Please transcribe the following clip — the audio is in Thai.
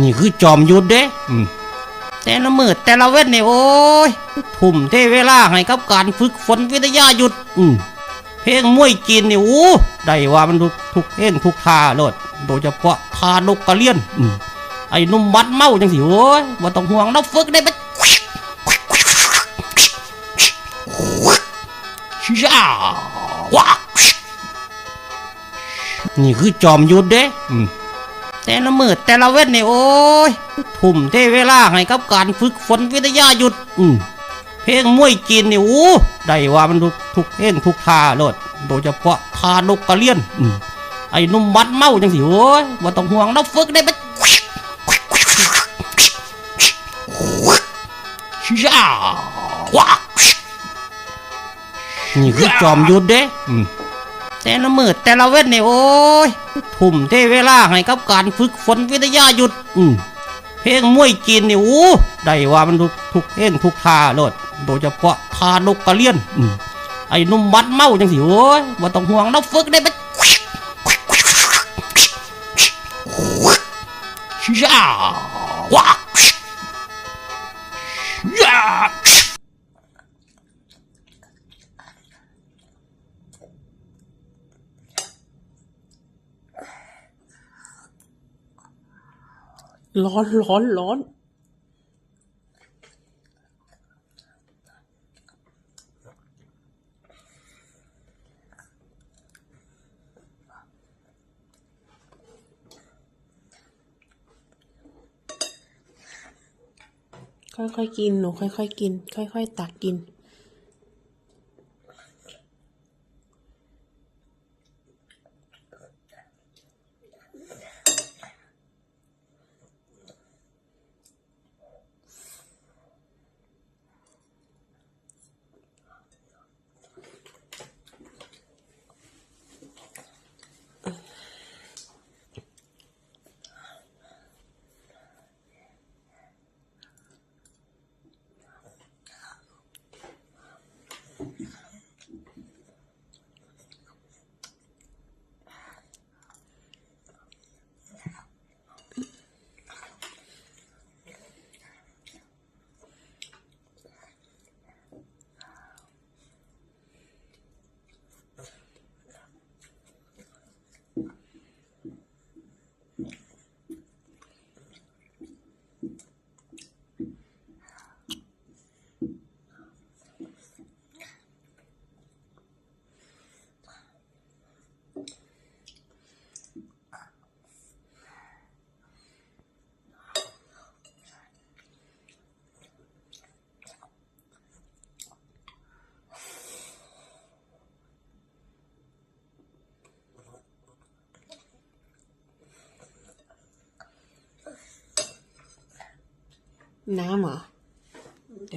นี่คือจอมยุทธเด้อืมแต่ละมือแต่ละเว้นเนี่ยโอ้ยทุ่มเทเวลาให้กับการฝึกฝนวิทยายุทธอืมเพลงมวยจีนนี่โอ้ได้ว่ามันทุกทุกเพลงทุกท่าโลดโดยเฉพาะท่านกกระเลียนอืมไอ้หนุ่มบัดเมาจังสิโอ้ยบ่ต้องห่วงเราฝึกได้ปะช้าว้านี่คือจอมยุทธเด้อืม แต่ละมือแต่ละเว้นเนี่ยโอ้ยทุ่มเทเวลาให้กับการฝึกฝนวิทยายุทธอืมเพลงมวยจีนนี่โอ้ได้ว่ามันทุกทุกเพลงทุกท่าโลดโดยเฉพาะท่านกกระเลียนอืมไอ้หนุ่มบัดเมาจังสิโอ้ยบ่ต้องห่วงเราฝึกได้ปะช้าว้านี่คือจอมยุทธเด้อืม แต่ละมือแต่ละเว้นเนี่ยโอ้ยทุ่มเทเวลาให้กับการฝึกฝนวิทยายุทธอืเพลงมวยจีนเนี่ยโอ้ได้ว่ามันทุกทุกเพลงทุกท่าโลดโดยเฉพาะท่านกกระเลียนอืไอ้นุ่มบัดเมาจังสิโอ้ยบ่ต้องห่วงเราฝึกได้ปะช้าว้าช้า ร้อนร้อนร้อนค่อยๆกินหนูค่อยๆกิน ค่อยๆตักกิน น้ำเหรอ